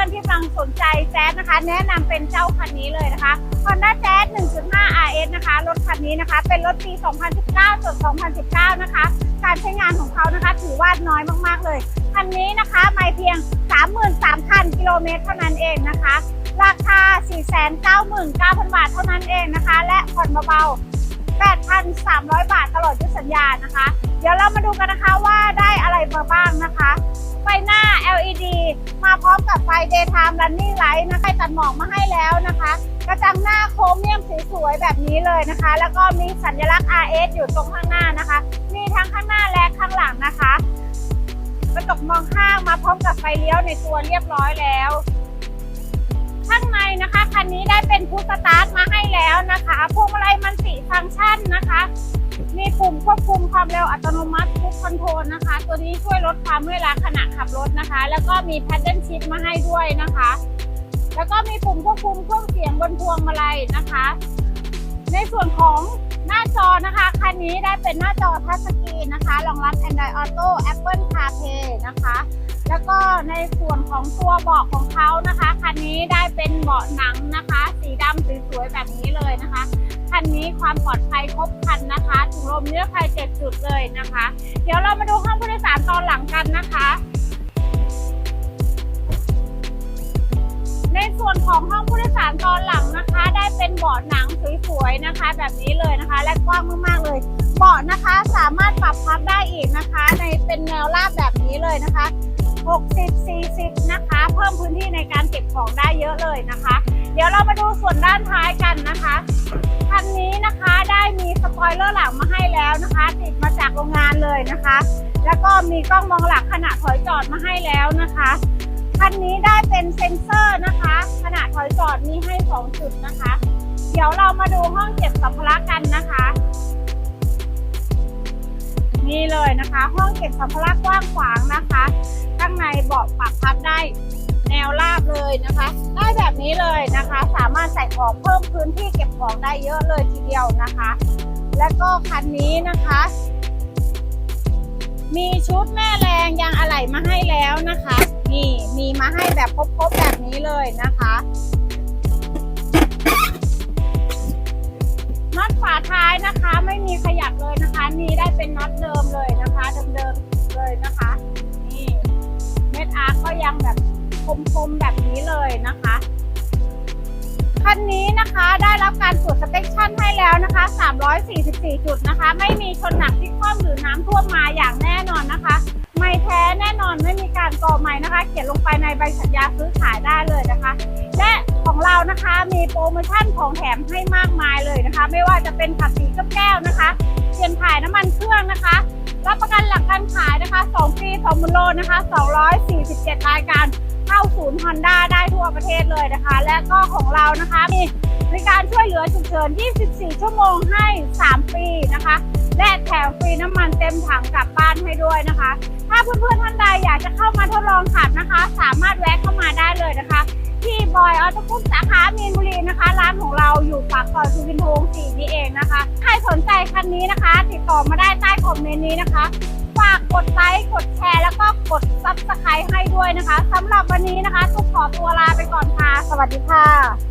พื่อนๆที่กำลังสนใจแจ๊สนะคะ แนะนำเป็นเจ้าคันนี้เลยนะคะ Honda Jazz 1.5 RS นะคะ รถคันนี้นะคะ เป็นรถปี 2019จด2019 นะคะ การใช้งานของเขานะคะ ถือว่าน้อยมากๆเลย คันนี้นะคะไม่เพียง 33,000 กิโลเมตรเท่านั้นเองนะคะ ราคา 499,000 บาทเท่านั้นเองนะคะ และผ่อนเบาๆ8,300 บาทตลอดยุทธสัญญานะคะ เดี๋ยวเรามาดูกันนะคะว่าได้อะไรมาบ้างนะคะ ไฟหน้า LED มาพร้อมกับไฟ Daytime Running Light นะคะตัดหมอกมาให้แล้วนะคะ กระจังหน้าโครเมียมสีสวยแบบนี้เลยนะคะ แล้วก็มีสัญลักษณ์ RS อยู่ตรงข้างหน้านะคะ มีทั้งข้างหน้าและข้างหลังนะคะกระจกมองข้างมาพร้อมกับไฟเลี้ยวในตัวเรียบร้อยแล้วข้างในนะคะคันนี้ได้เป็นพุทสตาร์ทมาให้แล้วนะคะ ความเร็วอัตโนมัติทุกคอนโทรลนะคะ ตัวนี้ช่วยลดความเมื่อยล้าขณะขับรถนะคะ แล้วก็มีแพดเดิลชิพมาให้ด้วยนะคะ แล้วก็มีปุ่มควบคุมเครื่องเสียงบนพวงมาลัยนะคะ ในส่วนของหน้าจอนะคะคันนี้ได้เป็นหน้าจอทัชสกรีนนะคะรองรับ Android Auto Apple CarPlay นะคะ แล้วก็ในส่วนของตัวเบาะของเขานะคะคันนี้ได้เป็นเบาะหนังนะคะ สีดำสวยๆแบบนี้เลยนะคะ นนี้ความปลอดภัยครบคันนะคะถุงลมนิรภัยเจ็ดจุดเลยนะคะ เดี๋ยวเรามาดูห้องผู้โดยสารตอนหลังกันนะคะ ในส่วนของห้องผู้โดยสารตอนหลังนะคะ ได้เป็นเบาะหนังสวยๆนะคะ แบบนี้เลยนะคะ และกว้างมากๆเลยเบาะนะคะสามารถปรับพับได้อีกนะคะ ในเป็นแนวราบแบบนี้เลยนะคะ 60 40 นะคะ เพิ่มพื้นที่ในการเก็บของได้เยอะเลยนะคะ เดี๋ยวเรามาดูส่วนด้านท้ายกันนะคะคันนี้นะคะได้มีสปอยเลอร์หลังมาให้แล้วนะคะ ติดมาจากโรงงานเลยนะคะ แล้วก็มีกล้องมองหลังขณะถอยจอดมาให้แล้วนะคะคันนี้ได้เป็นเซ็นเซอร์นะคะ ขณะถอยจอดมีให้ 2 จุดนะคะ เดี๋ยวเรามาดูห้องเก็บสัมภาระกันนะคะ นี่เลยนะคะ ห้องเก็บสัมภาระกว้างขวางนะคะ ข้างในเบาะปรับพับได้แนวราบเลยนะคะ ได้แบบนี้เลยนะคะ สามารถใส่ของเพิ่มพื้นที่เก็บของได้เยอะเลยทีเดียวนะคะ และก็คันนี้นะคะ มีชุดแม่แรงยางอะไหล่มาให้แล้วนะคะ นี่มีมาให้แบบครบๆแบบนี้เลยนะคะ นะคะ ไม่มีขยับเลยนะคะ นี่ได้เป็นน็อตเดิมเลยนะคะเดิมๆเลยนะคะ นี่เม็ดอาร์ก็ยังแบบคมๆแบบนี้เลยนะคะคันนี้นะคะได้รับการตรวจสเปคชั่นให้แล้วนะคะ 344 จุดนะคะ ไม่มีชนหนักที่คว่ำหรือน้ำท่วมมาอย่างแน่นอนนะคะ ไม่แท้แน่นอนไม่มีการก่อใหม่นะคะ เขียนลงไปในใบสัญญาซื้อขายได้เลยนะคะ และ ของเรานะคะ มีโปรโมชั่นของแถมให้มากมายเลยนะคะ ไม่ว่าจะเป็นขับสีกับแก้วนะคะเปลี่ยนถ่ายน้ำมันเครื่องนะคะรับประกันหลักการขายนะคะ 2 ปี2มูลโลนะคะ 247 รายการเข้าศูนย์ฮอนด้าได้ทั่วประเทศเลยนะคะ และก็ของเรานะคะมีบริการช่วยเหลือฉุกเฉิน 24 ชั่วโมงให้ 3 ปีนะคะ และแถมฟรีน้ำมันเต็มถังกลับบ้านให้ด้วยนะคะ ถ้าเพื่อนๆท่านใดอยากจะเข้ามาทดลองขับนะคะ สามารถแวะ ที่บอยออโต้ปุ๊บสาขามีนบุรีนะคะ ร้านของเราอยู่ปากซอยสุวินทวงศ์4นี่เองนะคะ ใครสนใจคันนี้นะคะ ติดต่อมาได้ใต้คอมเมนต์นี้นะคะฝากกดไลค์กดแชร์แล้วก็กดซับสไครต์ให้ด้วยนะคะสำหรับวันนี้นะคะทุกขอตัวลาไปก่อนค่ะ สวัสดีค่ะ